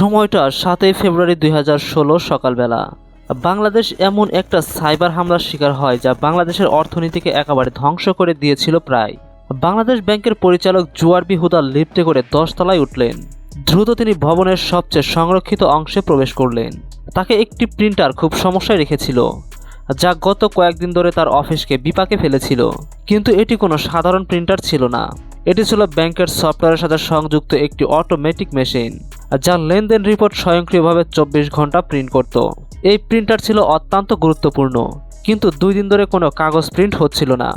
সময়টা সাতই ফেব্রুয়ারি দুই হাজার ষোলো সকালবেলা। বাংলাদেশ এমন একটা সাইবার হামলার শিকার হয় যা বাংলাদেশের অর্থনীতিকে একেবারে ধ্বংস করে দিয়েছিল প্রায়। বাংলাদেশ ব্যাংকের পরিচালক জুয়ারবি হুদা লিফটে করে দশতলায় উঠলেন। দ্রুত তিনি ভবনের সবচেয়ে সংরক্ষিত অংশে প্রবেশ করলেন। তাকে একটি প্রিন্টার খুব সমস্যায় রেখেছিল, যা গত কয়েকদিন ধরে তার অফিসকে বিপাকে ফেলেছিল। কিন্তু এটি কোনো সাধারণ প্রিন্টার ছিল না। এটি ছিল ব্যাংকের সফটওয়্যারের সাথে সংযুক্ত একটি অটোমেটিক মেশিন। যা লেনদেন রিপোর্ট স্বয়ংক্রিয়ভাবে চব্বিশ ঘণ্টা প্রিন্ট করত। এই প্রিন্টার ছিল অত্যন্ত গুরুত্বপূর্ণ, কিন্তু দুই দিন ধরে কোনো কাগজ প্রিন্ট হচ্ছিল না।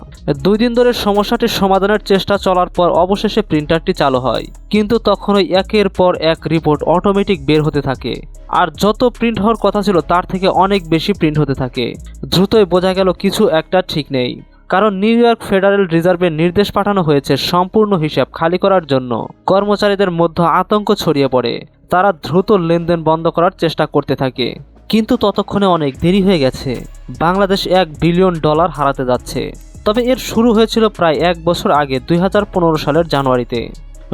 দুই দিন ধরে সমস্যাটির সমাধানের চেষ্টা চলার পর অবশেষে প্রিন্টারটি চালু হয়, কিন্তু তখনই একের পর এক রিপোর্ট অটোমেটিক বের হতে থাকে। আর যত প্রিন্ট হওয়ার কথা ছিল, তার থেকে অনেক বেশি প্রিন্ট হতে থাকে। দ্রুতই বোঝা গেল কিছু একটা ঠিক নেই। কারণ নিউ ইয়র্ক ফেডারেল রিজার্ভের নির্দেশ পাঠানো হয়েছে সম্পূর্ণ হিসাব খালি করার জন্য। কর্মচারীদের মধ্যে আতঙ্ক ছড়িয়ে পড়ে। তারা দ্রুত লেনদেন বন্ধ করার চেষ্টা করতে থাকে। কিন্তু ততক্ষণে অনেক দেরি হয়ে গেছে। বাংলাদেশ এক বিলিয়ন ডলার হারাতে যাচ্ছে। তবে এর শুরু হয়েছিল প্রায় এক বছর আগে, দুই হাজার পনেরো সালের জানুয়ারিতে।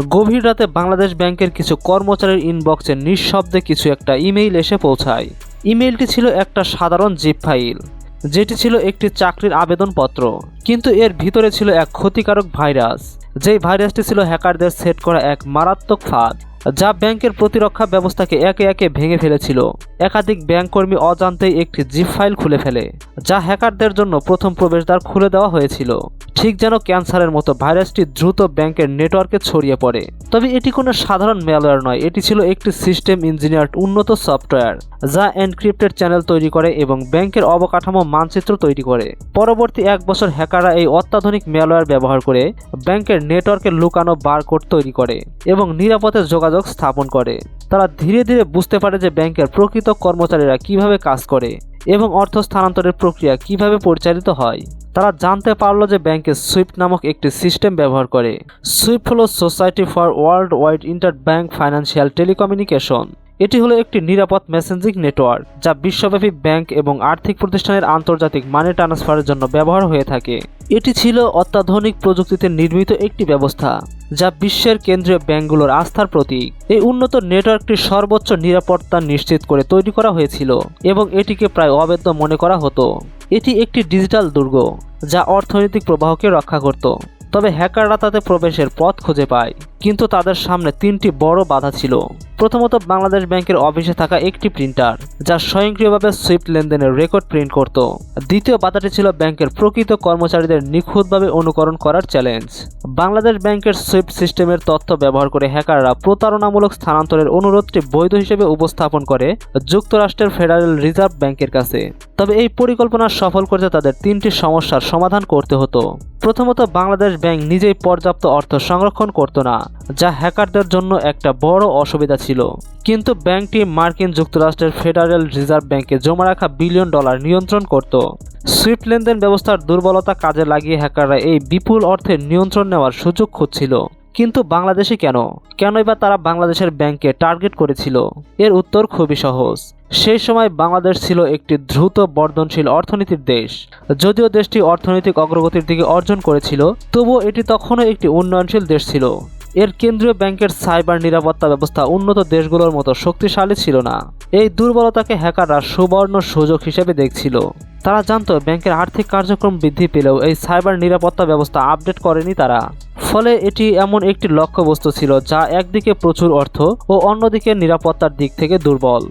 গভীর রাতে বাংলাদেশ ব্যাংকের কিছু কর্মচারীর ইনবক্সে নিঃশব্দে কিছু একটা ইমেইল এসে পৌঁছায়। ইমেইলটি ছিল একটা সাধারণ জিপ ফাইল। যেটি ছিল একটি চাকরির আবেদনপত্র, কিন্তু এর ভিতরে ছিল এক ক্ষতিকারক ভাইরাস। যেই ভাইরাসটি ছিল হ্যাকারদের সেট করা এক মারাত্মক ফাঁদ, যা ব্যাংকের প্রতিরক্ষা ব্যবস্থাকে একে একে ভেঙে ফেলেছিল। একাধিক ব্যাংক কর্মী অজান্তেই একটি জিপ ফাইল খুলে ফেলে, যা হ্যাকারদের জন্য প্রথম প্রবেশদ্বার খুলে দেওয়া হয়েছিল। ঠিক যেন ক্যান্সারের মতো ভাইরাসটি দ্রুত ব্যাংকের নেটওয়ার্কে ছড়িয়ে পড়ে। তবে এটি কোনো সাধারণ ম্যালওয়্যার নয়, এটি ছিল একটি সিস্টেম ইঞ্জিনিয়ার উন্নত সফটওয়্যার যা এনক্রিপ্টেড চ্যানেল তৈরি করে এবং ব্যাংকের অবকাঠামো মানচিত্র তৈরি করে। পরবর্তী এক বছর হ্যাকাররা এই অত্যাধুনিক ম্যালওয়্যার ব্যবহার করে ব্যাংকের নেটওয়ার্কে লুকানো বারকোড তৈরি করে এবং নিরাপদে যোগাযোগ স্থাপন করে। তারা ধীরে ধীরে বুঝতে পারে যে ব্যাংকের প্রকৃত কর্মচারীরা কীভাবে কাজ করে এবং অর্থ স্থানান্তরের প্রক্রিয়া কীভাবে পরিচালিত হয়, তারা জানতে পারল যে ব্যাংকে সুইফট নামক একটি সিস্টেম ব্যবহার করে। সুইফট হলো Society for Worldwide Interbank Financial Telecommunication এটি হলো একটি নিরাপদ মেসেঞ্জিং নেটওয়ার্ক যা বিশ্বব্যাপী ব্যাংক এবং আর্থিক প্রতিষ্ঠানের আন্তর্জাতিক মানি ট্রান্সফারের জন্য ব্যবহার হয়ে থাকে। এটি ছিল অত্যাধুনিক প্রযুক্তিতে নির্মিত একটি ব্যবস্থা যা বিশ্বের কেন্দ্রীয় ব্যাংকগুলোর আস্থার প্রতীক। এই উন্নত নেটওয়ার্কটি সর্বোচ্চ নিরাপত্তা নিশ্চিত করে তৈরি করা হয়েছিল এবং এটিকে প্রায় অবৈধ মনে করা হতো। এটি একটি ডিজিটাল দুর্গ যা অর্থনৈতিক প্রবাহকে রক্ষা করত, তবে হ্যাকাররা তাতে প্রবেশের পথ খুঁজে পায়। কিন্তু তাদের সামনে তিনটি বড় বাধা ছিল। প্রথমত, বাংলাদেশ ব্যাংকের অফিসে থাকা একটি প্রিন্টার, যা স্বয়ংক্রিয়ভাবে সুইফট লেনদেনের রেকর্ড প্রিন্ট করত। দ্বিতীয় বাধাটি ছিল ব্যাংকের প্রকৃত কর্মচারীদের নিখুঁতভাবে অনুকরণ করার চ্যালেঞ্জ। বাংলাদেশ ব্যাংকের সুইফট সিস্টেমের তথ্য ব্যবহার করে হ্যাকাররা প্রতারণামূলক স্থানান্তরের অনুরোধটি বৈধ হিসেবে উপস্থাপন করে যুক্তরাষ্ট্রের ফেডারেল রিজার্ভ ব্যাংকের কাছে। তবে এই পরিকল্পনা সফল করতে তাদের তিনটি সমস্যার সমাধান করতে হতো। প্রথমত, বাংলাদেশ ব্যাংক নিজেই পর্যাপ্ত অর্থ সংরক্ষণ করত না। যা হ্যাকারদের জন্য একটা বড় অসুবিধা ছিল। কিন্তু ব্যাংকটি মার্কিন যুক্তরাষ্ট্রের ফেডারেল রিজার্ভ ব্যাংকে জমা রাখা বিলিয়ন ডলার নিয়ন্ত্রণ করত। সুইফট লেনদেন ব্যবস্থার দুর্বলতা কাজে লাগিয়ে হ্যাকাররা এই বিপুল অর্থের নিয়ন্ত্রণ নেওয়ার সুযোগ খুঁজছিল। কিন্তু বাংলাদেশে কেন? কেনই বা তারা বাংলাদেশের ব্যাংকে টার্গেট করেছিল? এর উত্তর খুবই সহজ। সেই সময় বাংলাদেশ ছিল একটি দ্রুত বর্ধনশীল অর্থনীতির দেশ। যদিও দেশটি অর্থনৈতিক অগ্রগতির দিকে অর্জন করেছিল, তবুও এটি তখনও একটি উন্নয়নশীল দেশ ছিল। এর কেন্দ্রীয় ব্যাংকের সাইবার নিরাপত্তা ব্যবস্থা উন্নত দেশগুলোর মতো শক্তিশালী ছিল না। এই দুর্বলতাকে হ্যাকাররা সুবর্ণ সুযোগ হিসেবে দেখছিল। তারা জানতো ব্যাংকের আর্থিক কার্যক্রম বৃদ্ধি পেলেও এই সাইবার নিরাপত্তা ব্যবস্থা আপডেট করেনি তারা। ফলে এটি এমন একটি লক্ষ্যবস্তু ছিল যা একদিকে প্রচুর অর্থ ও অন্যদিকে নিরাপত্তার দিক থেকে দুর্বল,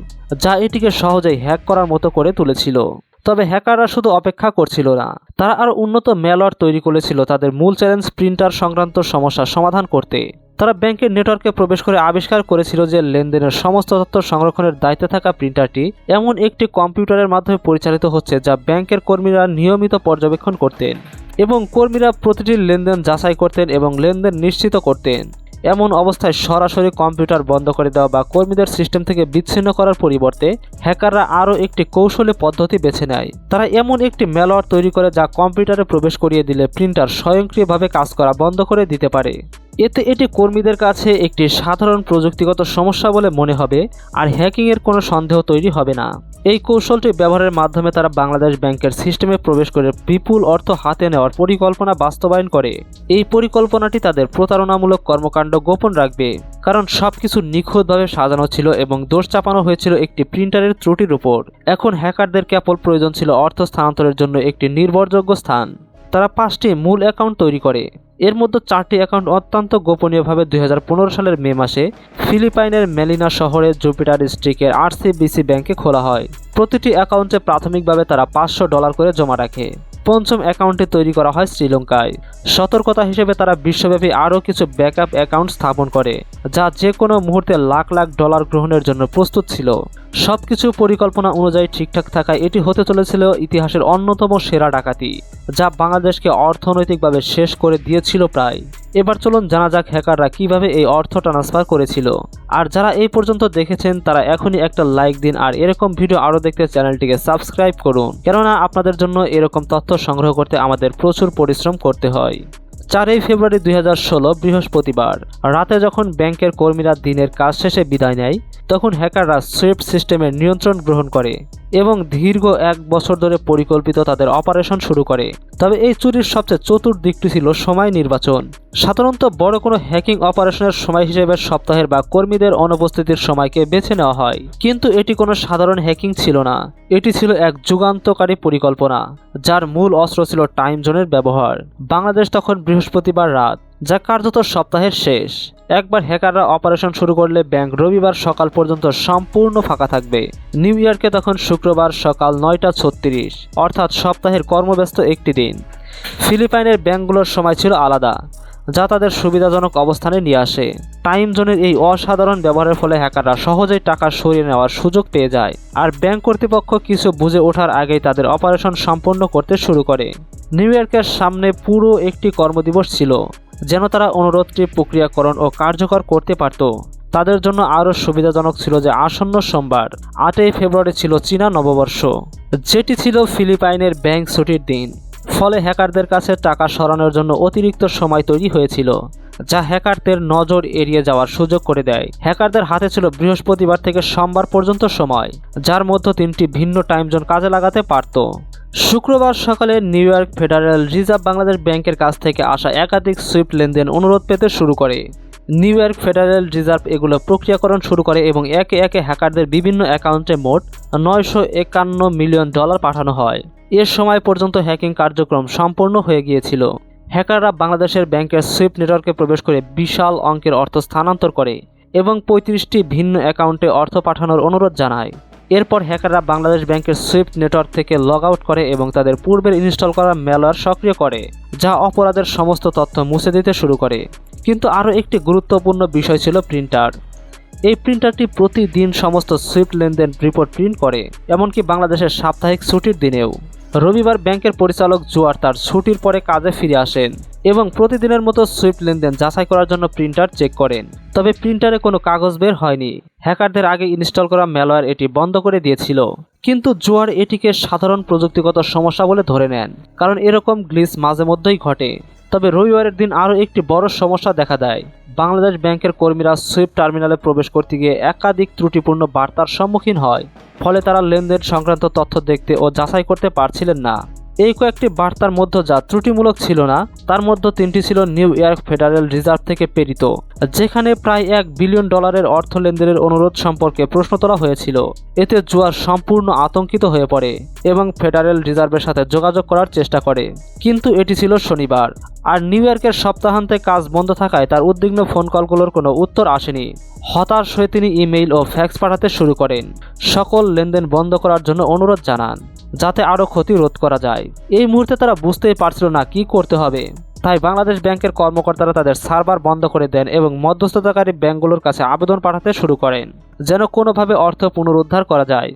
যা এটিকে সহজেই হ্যাক করার মতো করে তুলেছিল। তবে হ্যাকাররা শুধু অপেক্ষা করছিল না। তারা আরও উন্নত ম্যালওয়ার তৈরি করেছিল তাদের মূল চ্যালেঞ্জ প্রিন্টার সংক্রান্ত সমস্যার সমাধান করতে। তারা ব্যাংকের নেটওয়ার্কে প্রবেশ করে আবিষ্কার করেছিল যে লেনদেনের সমস্ত তথ্য সংরক্ষণের দায়িত্বে থাকা প্রিন্টারটি এমন একটি কম্পিউটারের মাধ্যমে পরিচালিত হচ্ছে যা ব্যাংকের কর্মীরা নিয়মিত পর্যবেক্ষণ করতেন এবং কর্মীরা প্রতিটি লেনদেন যাচাই করতেন এবং লেনদেন নিশ্চিত করতেন। এমন অবস্থায় সরাসরি কম্পিউটার বন্ধ করে দেওয়া বা কর্মীদের সিস্টেম থেকে বিচ্ছিন্ন করার পরিবর্তে হ্যাকাররা আরও একটি কৌশলী পদ্ধতি বেছে নেয়। তারা এমন একটি ম্যালওয়ার তৈরি করে যা কম্পিউটারে প্রবেশ করিয়ে দিলে প্রিন্টার স্বয়ংক্রিয়ভাবে কাজ করা বন্ধ করে দিতে পারে। এতে এটি কর্মীদের কাছে একটি সাধারণ প্রযুক্তিগত সমস্যা বলে মনে হবে, আর হ্যাকিংয়ের কোনো সন্দেহ তৈরি হবে না। এই কৌশলটি ব্যবহারের মাধ্যমে তারা বাংলাদেশ ব্যাংকের সিস্টেমে প্রবেশ করে বিপুল অর্থ হাতে নেওয়ার পরিকল্পনা বাস্তবায়ন করে। এই পরিকল্পনাটি তাদের প্রতারণামূলক কর্মকাণ্ড গোপন রাখবে, কারণ সবকিছু নিখুঁতভাবে সাজানো ছিল এবং দোষ চাপানো হয়েছিল একটি প্রিন্টারের ত্রুটির উপর। এখন হ্যাকারদের কেবল প্রয়োজন ছিল অর্থ স্থানান্তরের জন্য একটি নির্ভরযোগ্য স্থান। তারা পাঁচটি মূল অ্যাকাউন্ট তৈরি করে। এর মধ্যে চারটি অ্যাকাউন্ট অত্যন্ত গোপনীয়ভাবে দুই হাজার পনেরো সালের মে মাসে ফিলিপাইনের মেলিনা শহরের জুপিটার স্ট্রিকের আরসিবিসি ব্যাংকে খোলা হয়। প্রতিটি অ্যাকাউন্টে প্রাথমিকভাবে তারা পাঁচশো ডলার করে জমা রাখে। পঞ্চম অ্যাকাউন্টটি তৈরি করা হয় শ্রীলঙ্কায়। সতর্কতা হিসেবে তারা বিশ্বব্যাপী আরও কিছু ব্যাকআপ অ্যাকাউন্ট স্থাপন করে, যা যে কোনো মুহূর্তে লাখ লাখ ডলার গ্রহণের জন্য প্রস্তুত ছিল। সবকিছু পরিকল্পনা অনুযায়ী ঠিকঠাক থাকায় এটি হতে চলেছিল ইতিহাসের অন্যতম সেরা ডাকাতি, যা বাংলাদেশকে অর্থনৈতিকভাবে শেষ করে দিয়েছিল প্রায়। এবার চলুন জানা যাক হ্যাকাররা কীভাবে এই অর্থ ট্রান্সফার করেছিল। আর যারা এই পর্যন্ত দেখেছেন, তারা এখনই একটা লাইক দিন আর এরকম ভিডিও আরও দেখতে চ্যানেলটিকে সাবস্ক্রাইব করুন। কেননা আপনাদের জন্য এরকম তথ্য সংগ্রহ করতে আমাদের প্রচুর পরিশ্রম করতে হয়। চারই ফেব্রুয়ারি দুই হাজার ষোলো বৃহস্পতিবার, রাতে যখন ব্যাংকের কর্মীরা দিনের কাজ শেষে বিদায় নেয় তখন হ্যাকাররা সুইফট সিস্টেমের নিয়ন্ত্রণ গ্রহণ করে এবং দীর্ঘ এক বছর ধরে পরিকল্পিত তাদের অপারেশন শুরু করে। তবে এই চুরির সবচেয়ে চতুর দিকটি ছিল সময় নির্বাচন। সাধারণত বড় কোনো হ্যাকিং অপারেশনের সময় হিসেবে সপ্তাহের বা কর্মীদের অনুপস্থিতির সময়কে বেছে নেওয়া হয়। কিন্তু এটি কোনো সাধারণ হ্যাকিং ছিল না। এটি ছিল এক যুগান্তকারী পরিকল্পনা, যার মূল অস্ত্র ছিল টাইম জোনের ব্যবহার। বাংলাদেশ তখন বৃহস্পতিবার রাত যা কার্যত সপ্তাহের শেষ। একবার হ্যাকাররা অপারেশন শুরু করলে ব্যাংক রবিবার সকাল পর্যন্ত সম্পূর্ণ ফাঁকা থাকবে। নিউ ইয়র্কে তখন শুক্রবার সকাল নয়টা ছত্রিশ, অর্থাৎ সপ্তাহের কর্মব্যস্ত একটি দিন। ফিলিপাইনের ব্যাংকগুলোর সময় ছিল আলাদা, যা তাদের সুবিধাজনক অবস্থানে নিয়ে আসে। টাইম জোনের এই অসাধারণ ব্যবহারের ফলে হ্যাকাররা সহজেই টাকা সরিয়ে নেওয়ার সুযোগ পেয়ে যায়, আর ব্যাংক কর্তৃপক্ষ কিছু বুঝে ওঠার আগেই তাদের অপারেশন সম্পন্ন করতে শুরু করে। নিউ ইয়র্কের সামনে পুরো একটি কর্মদিবস ছিল। যেন তারা অনুরোধটি প্রক্রিয়াকরণ ও কার্যকর করতে পারত। তাদের জন্য আরও সুবিধাজনক ছিল যে আসন্ন সোমবার, আটই ফেব্রুয়ারি ছিল চীনা নববর্ষ। যেটি ছিল ফিলিপাইনের ব্যাংক ছুটির দিন। ফলে হ্যাকারদের কাছে টাকা সরানোর জন্য অতিরিক্ত সময় তৈরি হয়েছিল, যা হ্যাকারদের নজর এড়িয়ে যাওয়ার সুযোগ করে দেয়। হ্যাকারদের হাতে ছিল বৃহস্পতিবার থেকে সোমবার পর্যন্ত সময়, যার মধ্যে তিনটি ভিন্ন টাইম জোন কাজে লাগাতে পারত। শুক্রবার সকালে New York Federal Reserve Bangladesh ব্যাংকের কাছ থেকে আসা একাধিক সুইফট লেনদেন অনুরোধ পেতে শুরু করে। নিউ ইয়র্ক ফেডারেল রিজার্ভ এগুলো প্রক্রিয়াকরণ শুরু করে এবং একে একে হ্যাকারদের বিভিন্ন অ্যাকাউন্টে মোট নয়শো একান্ন মিলিয়ন ডলার পাঠানো হয়। এর সময় পর্যন্ত হ্যাকিং কার্যক্রম সম্পূর্ণ হয়ে গিয়েছিল। হ্যাকাররা বাংলাদেশের ব্যাংকের সুইফট নেটওয়ার্কে প্রবেশ করে বিশাল অঙ্কের অর্থ স্থানান্তর করে এবং পঁয়ত্রিশটি ভিন্ন অ্যাকাউন্টে অর্থ পাঠানোর অনুরোধ জানায়। এরপর হ্যাকাররা বাংলাদেশ ব্যাংকের সুইফট নেটওয়ার্ক থেকে লগ আউট করে এবং তাদের পূর্বের ইনস্টল করা ম্যালওয়্যার সক্রিয় করে, যা অপরাধের সমস্ত তথ্য মুছে দিতে শুরু করে। কিন্তু আরও একটি গুরুত্বপূর্ণ বিষয় ছিল প্রিন্টার। এই প্রিন্টারটি প্রতিদিন সমস্ত সুইফট লেনদেন রিপোর্ট প্রিন্ট করে, এমনকি বাংলাদেশের সাপ্তাহিক ছুটির দিনেও। রবিবার ব্যাংকের পরিচালক জুয়ার তার ছুটির পরে কাজে ফিরে আসেন এবং প্রতিদিনের মতো সুইফট লেনদেন যাচাই করার জন্য প্রিন্টার চেক করেন। তবে প্রিন্টারে কোনো কাগজ বের হয়নি। হ্যাকারদের আগে ইনস্টল করা ম্যালওয়্যার এটি বন্ধ করে দিয়েছিল। কিন্তু জুয়ার এটিকে সাধারণ প্রযুক্তিগত সমস্যা বলে ধরে নেন, কারণ এরকম গ্লিচ মাঝে মধ্যেই ঘটে। তবে রবিবারের দিন আরও একটি বড় সমস্যা দেখা দেয়। বাংলাদেশ ব্যাংকের কর্মীরা সুইফট টার্মিনালে প্রবেশ করতে গিয়ে একাধিক ত্রুটিপূর্ণ বার্তার সম্মুখীন হয়। ফলে তারা লেনদেন সংক্রান্ত তথ্য দেখতে ও যাচাই করতে পারছিলেন না। এই কয়েকটি বার্তার মধ্যে যা ত্রুটিমূলক ছিল না, তার মধ্যে তিনটি ছিল নিউ ইয়র্ক ফেডারেল রিজার্ভ থেকে প্রেরিত, যেখানে প্রায় এক বিলিয়ন ডলারের অর্থ লেনদেনের অনুরোধ সম্পর্কে প্রশ্ন তোলা হয়েছিল। এতে জুয়ার সম্পূর্ণ আতঙ্কিত হয়ে পড়ে এবং ফেডারেল রিজার্ভের সাথে যোগাযোগ করার চেষ্টা করে। কিন্তু এটি ছিল শনিবার, আর নিউ ইয়র্কের সপ্তাহান্তে কাজ বন্ধ থাকায় তার উদ্বিগ্ন ফোন কলগুলোর কোনো উত্তর আসেনি। হতাশ হয়ে তিনি ইমেইল ও ফ্যাক্স পাঠাতে শুরু করেন। সকল লেনদেন বন্ধ করার জন্য অনুরোধ জানান। যাতে আরও ক্ষতি রোধ করা যায়। এই মুহূর্তে তারা বুঝতেই পারছিল না কি করতে হবে। তাই বাংলাদেশ ব্যাংকের কর্মকর্তারা তাদের সার্ভার বন্ধ করে দেন এবং মধ্যস্থতাকারী ব্যাংকগুলোর কাছে আবেদন পাঠাতে শুরু করেন, যেন কোনোভাবে অর্থ পুনরুদ্ধার করা যায়।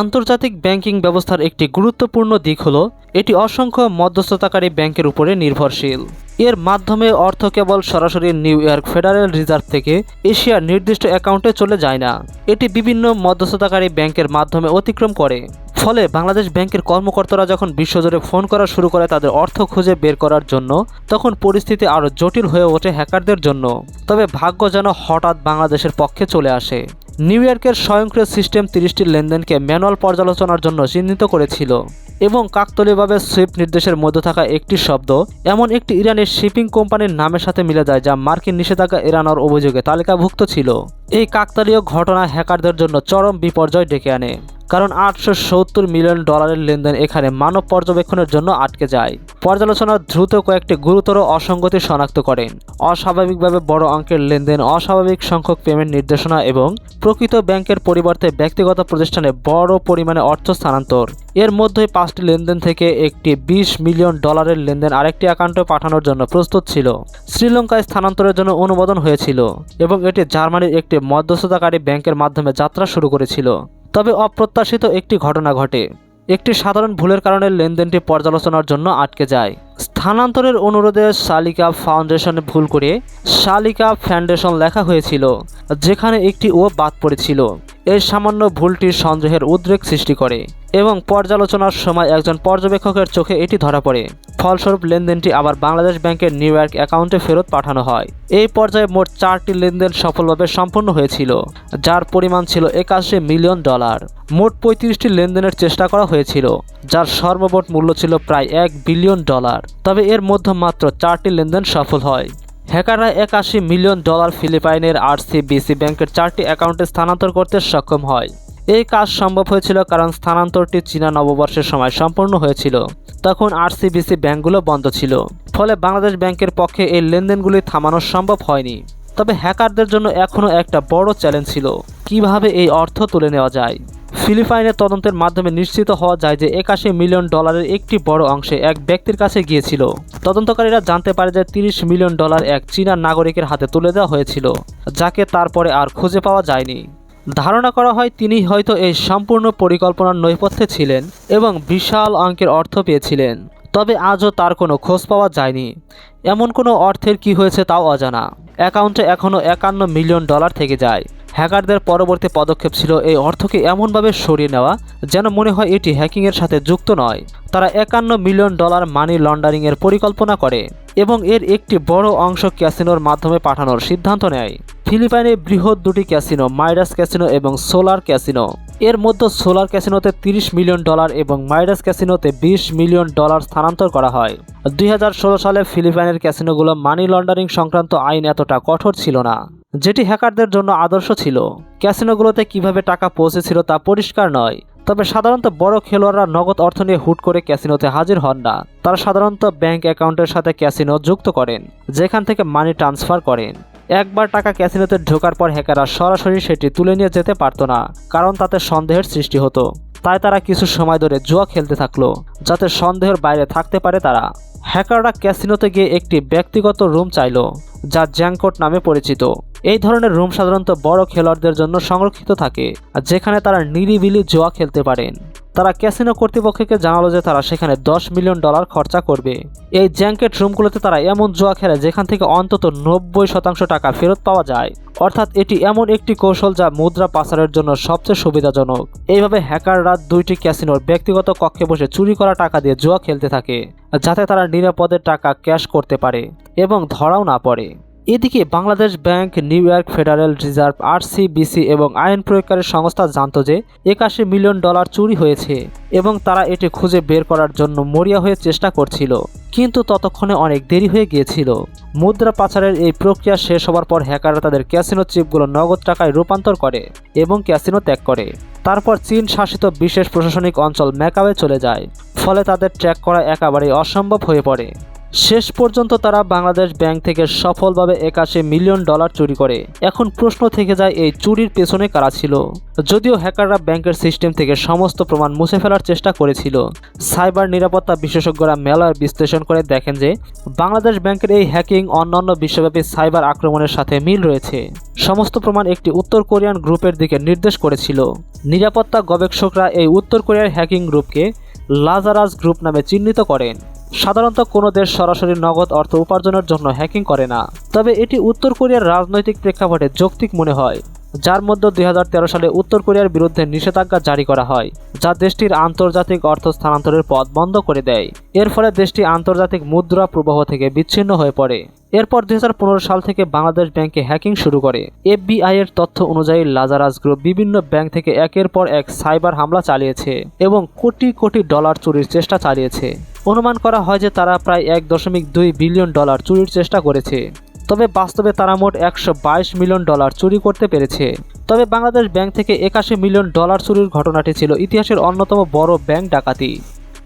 আন্তর্জাতিক ব্যাংকিং ব্যবস্থার একটি গুরুত্বপূর্ণ দিক হলো, এটি অসংখ্য মধ্যস্থতাকারী ব্যাংকের উপরে নির্ভরশীল। এর মাধ্যমে অর্থ কেবল সরাসরি নিউ ইয়র্ক ফেডারেল রিজার্ভ থেকে এশিয়ার নির্দিষ্ট অ্যাকাউন্টে চলে যায় না। এটি বিভিন্ন মধ্যস্থতাকারী ব্যাংকের মাধ্যমে অতিক্রম করে। ফলে বাংলাদেশ ব্যাংকের কর্মকর্তারা যখন বিশ্বজুড়ে ফোন করা শুরু করে তাদের অর্থ খুঁজে বের করার জন্য, তখন পরিস্থিতি আরও জটিল হয়ে ওঠে হ্যাকারদের জন্য। তবে ভাগ্য যেন হঠাৎ বাংলাদেশের পক্ষে চলে আসে। নিউ ইয়র্কের স্বয়ংক্রিয় সিস্টেম তিরিশটি লেনদেনকে ম্যানুয়াল পর্যালোচনার জন্য চিহ্নিত করেছিল এবং কাকতলীয়ভাবে সুইফট নির্দেশের মধ্যে থাকা একটি শব্দ, এমন একটি ইরানের শিপিং কোম্পানির নামের সাথে মিলে যায় যা মার্কিন নিষেধাজ্ঞা এড়ানোর অভিযোগে তালিকাভুক্ত ছিল। এই কাকতালীয় ঘটনা হ্যাকারদের জন্য চরম বিপর্যয় ডেকে আনে। কারণ আটশো সত্তর মিলিয়ন ডলারের লেনদেন এখানে মানব পর্যবেক্ষণের জন্য আটকে যায়। পর্যালোচনা দ্রুত কয়েকটি গুরুতর অসঙ্গতি শনাক্ত করেন। অস্বাভাবিকভাবে বড় অঙ্কের লেনদেন, অস্বাভাবিক সংখ্যক পেমেন্ট নির্দেশনা এবং প্রকৃত ব্যাংকের পরিবর্তে ব্যক্তিগত প্রতিষ্ঠানে বড় পরিমাণে অর্থ স্থানান্তর। এর মধ্যে পাঁচটি লেনদেন থেকে একটি বিশ মিলিয়ন ডলারের লেনদেন আরেকটি অ্যাকাউন্টে পাঠানোর জন্য প্রস্তুত ছিল। শ্রীলঙ্কায় স্থানান্তরের জন্য অনুমোদন হয়েছিল এবং এটি জার্মানির একটি মধ্যস্থতাকারী ব্যাংকের মাধ্যমে যাত্রা শুরু করেছিল। তবে অপ্রত্যাশিত একটি ঘটনা ঘটে। একটি সাধারণ ভুলের কারণে লেনদেনটি পর্যালোচনার জন্য আটকে যায়। স্থানান্তরের অনুরোধে শালিকা ফাউন্ডেশনে ভুল করে শালিকা ফাউন্ডেশন লেখা হয়েছিল, যেখানে একটি ও বাদ পড়েছিল। এই সামান্য ভুলটি সন্দেহের উদ্রেক সৃষ্টি করে এবং পর্যালোচনার সময় একজন পর্যবেক্ষকের চোখে এটি ধরা পড়ে। ফলস্বরূপ লেনদেনটি আবার বাংলাদেশ ব্যাংকের নিউ ইয়র্ক অ্যাকাউন্টে ফেরত পাঠানো হয়। এই পর্যায়ে মোট চারটি লেনদেন সফলভাবে সম্পন্ন হয়েছিল, যার পরিমাণ ছিল একাশি মিলিয়ন ডলার। মোট পঁয়ত্রিশটি লেনদেনের চেষ্টা করা হয়েছিল, যার সর্বমোট মূল্য ছিল প্রায় এক বিলিয়ন ডলার। তবে এর মধ্যে মাত্র চারটি লেনদেন সফল হয়। হ্যাকাররা একাশি মিলিয়ন ডলার ফিলিপাইনের আরসিবিসি ব্যাংকের চারটি অ্যাকাউন্টে স্থানান্তর করতে সক্ষম হয়। এই কাজ সম্ভব হয়েছিল কারণ স্থানান্তরটি চীনা নববর্ষের সময় সম্পূর্ণ হয়েছিল। তখন আরসিবিসি ব্যাংকগুলো বন্ধ ছিল। ফলে বাংলাদেশ ব্যাংকের পক্ষে এই লেনদেনগুলি থামানো সম্ভব হয়নি। তবে হ্যাকারদের জন্য এখনও একটা বড় চ্যালেঞ্জ ছিল, কীভাবে এই অর্থ তুলে নেওয়া যায়? ফিলিপাইনের তদন্তের মাধ্যমে নিশ্চিত হওয়া যায় যে একাশি মিলিয়ন ডলারের একটি বড় অংশে এক ব্যক্তির কাছে গিয়েছিল। তদন্তকারীরা জানতে পারে যে তিরিশ মিলিয়ন ডলার এক চীনা নাগরিকের হাতে তুলে দেওয়া হয়েছিল, যাকে তারপরে আর খুঁজে পাওয়া যায়নি। ধারণা করা হয় তিনি হয়তো এই সম্পূর্ণ পরিকল্পনার নৈপথ্যে ছিলেন এবং বিশাল অঙ্কের অর্থ পেয়েছিলেন, তবে আজও তার কোনো খোঁজ পাওয়া যায়নি। এমন কোনো অর্থের কি হয়েছে তাও অজানা। অ্যাকাউন্টে এখনও একান্ন মিলিয়ন ডলার থেকে যায়। হ্যাকারদের পরবর্তী পদক্ষেপ ছিল এই অর্থকে এমনভাবে সরিয়ে নেওয়া যেন মনে হয় এটি হ্যাকিংয়ের সাথে যুক্ত নয়। তারা একান্ন মিলিয়ন ডলার মানি লন্ডারিংয়ের পরিকল্পনা করে এবং এর একটি বড় অংশ ক্যাসিনোর মাধ্যমে পাঠানোর সিদ্ধান্ত নেয়। ফিলিপাইনে বৃহৎ দুটি ক্যাসিনো, মাইরাস ক্যাসিনো এবং সোলার ক্যাসিনো। এর মধ্যে সোলার ক্যাসিনোতে 30 মিলিয়ন ডলার এবং মাইরাস ক্যাসিনোতে 20 মিলিয়ন ডলার স্থানান্তর করা হয়। দুই হাজার ষোলো সালে ফিলিপাইনের ক্যাসিনোগুলো মানি লন্ডারিং সংক্রান্ত আইন এতটা কঠোর ছিল না। যেটি হ্যাকারদের জন্য আদর্শ ছিল। ক্যাসিনোগুলোতে কীভাবে টাকা পৌঁছেছিল তা পরিষ্কার নয়, তবে সাধারণত বড় খেলোয়াড়রা নগদ অর্থ নিয়ে হুট করে ক্যাসিনোতে হাজির হন না। তারা সাধারণত ব্যাংক অ্যাকাউন্টের সাথে ক্যাসিনো যুক্ত করেন, যেখান থেকে মানি ট্রান্সফার করেন। একবার টাকা ক্যাসিনোতে ঢোকার পর হ্যাকাররা সরাসরি সেটি তুলে নিয়ে যেতে পারতো না, কারণ তাতে সন্দেহের সৃষ্টি হতো। তাই তারা কিছু সময় ধরে জুয়া খেলতে থাকল, যাতে সন্দেহের বাইরে থাকতে পারে তারা। হ্যাকাররা ক্যাসিনোতে গিয়ে একটি ব্যক্তিগত রুম চাইল, যা জ্যাংকোট নামে পরিচিত। এই ধরনের রুম সাধারণত বড় খেলোয়াড়দের জন্য সংরক্ষিত থাকে, যেখানে তারা নিরিবিলি জুয়া খেলতে পারেন। তারা ক্যাসিনো কর্তৃপক্ষকে জানালো যে তারা সেখানে দশ মিলিয়ন ডলার খরচা করবে। এই জ্যাঙ্কেট রুমগুলোতে তারা এমন জুয়া খেলে যেখান থেকে অন্তত নব্বই শতাংশ টাকা ফেরত পাওয়া যায়। অর্থাৎ এটি এমন একটি কৌশল যা মুদ্রা পাচারের জন্য সবচেয়ে সুবিধাজনক। এইভাবে হ্যাকাররা দুইটি ক্যাসিনোর ব্যক্তিগত কক্ষে বসে চুরি করা টাকা দিয়ে জুয়া খেলতে থাকে। যাতে তারা নিরাপদে টাকা ক্যাশ করতে পারে এবং ধরাও না পড়ে। এদিকে Bangladesh Bank, New York Federal Reserve, RCBC এবং আইন প্রয়োগকারী সংস্থা জানত যে একাশি মিলিয়ন ডলার চুরি হয়েছে এবং তারা এটি খুঁজে বের করার জন্য মরিয়া হয়ে চেষ্টা করছিল। কিন্তু ততক্ষণে অনেক দেরি হয়ে গিয়েছিল। মুদ্রা পাচারের এই প্রক্রিয়া শেষ হওয়ার পর হ্যাকাররা তাদের ক্যাসিনো চিপগুলো নগদ টাকায় রূপান্তর করে এবং ক্যাসিনো ত্যাগ করে। তারপর চীন শাসিত বিশেষ প্রশাসনিক অঞ্চল ম্যাকাওয়ে চলে যায়, ফলে তাদের ট্র্যাক করা একেবারেই অসম্ভব হয়ে পড়ে। শেষ পর্যন্ত তারা বাংলাদেশ ব্যাংক থেকে সফলভাবে একাশি মিলিয়ন ডলার চুরি করে। এখন প্রশ্ন থেকে যায় এই চুরির পেছনে কারা ছিল? যদিও হ্যাকাররা ব্যাংকের সিস্টেম থেকে সমস্ত প্রমাণ মুছে ফেলার চেষ্টা করেছিল। সাইবার নিরাপত্তা বিশেষজ্ঞরা মেলার বিশ্লেষণ করে দেখেন যে, বাংলাদেশ ব্যাংকের এই হ্যাকিং অন্যান্য বিশ্বব্যাপী সাইবার আক্রমণের সাথে মিল রয়েছে। সমস্ত প্রমাণ একটি উত্তর কোরিয়ান গ্রুপের দিকে নির্দেশ করেছিল। নিরাপত্তা গবেষকরা এই উত্তর কোরিয়ার হ্যাকিং গ্রুপকে লাজারাস গ্রুপ নামে চিহ্নিত করেন। সাধারণত কোনো দেশ সরাসরি নগদ অর্থ উপার্জনের জন্য হ্যাকিং করে না। তবে এটি উত্তর কোরিয়ার রাজনৈতিক প্রেক্ষাপটে যৌক্তিক মনে হয়। যার মধ্যে দুই হাজার তেরো সালে উত্তর কোরিয়ার বিরুদ্ধে নিষেধাজ্ঞা জারি করা হয়, যা দেশটির আন্তর্জাতিক অর্থ স্থানান্তরের পথ বন্ধ করে দেয়। এর ফলে দেশটি আন্তর্জাতিক মুদ্রা প্রবাহ থেকে বিচ্ছিন্ন হয়ে পড়ে। এরপর দুই হাজার পনেরো সাল থেকে বাংলাদেশ ব্যাংকে হ্যাকিং শুরু করে। এফবিআই এর তথ্য অনুযায়ী লাজারাস গ্রুপ বিভিন্ন ব্যাংক থেকে একের পর এক সাইবার হামলা চালিয়েছে এবং কোটি কোটি ডলার চুরির চেষ্টা চালিয়েছে। অনুমান করা হয় যে তারা প্রায় এক দশমিক দুই বিলিয়ন ডলার চুরির চেষ্টা করেছে। তবে বাস্তবে তারা মোট একশো বাইশ মিলিয়ন ডলার চুরি করতে পেরেছে। তবে বাংলাদেশ ব্যাংক থেকে একাশি মিলিয়ন ডলার চুরির ঘটনাটি ছিল ইতিহাসের অন্যতম বড় ব্যাংক ডাকাতি।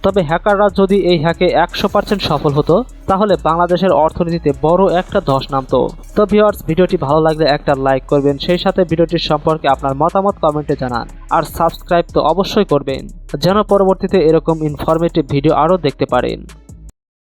তবে হ্যাকাররা যদি এই হ্যাকে একশো পার্সেন্ট সফল হতো, তাহলে বাংলাদেশের অর্থনীতিতে বড় একটা ধস নামতো। তো ভিওয়ার্স ভিডিওটি ভালো লাগলে একটা লাইক করবেন, সেই সাথে ভিডিওটির সম্পর্কে আপনার মতামত কমেন্টে জানান। আর সাবস্ক্রাইব তো অবশ্যই করবেন, যেন পরবর্তীতে এরকম ইনফরমেটিভ ভিডিও আরও দেখতে পারেন।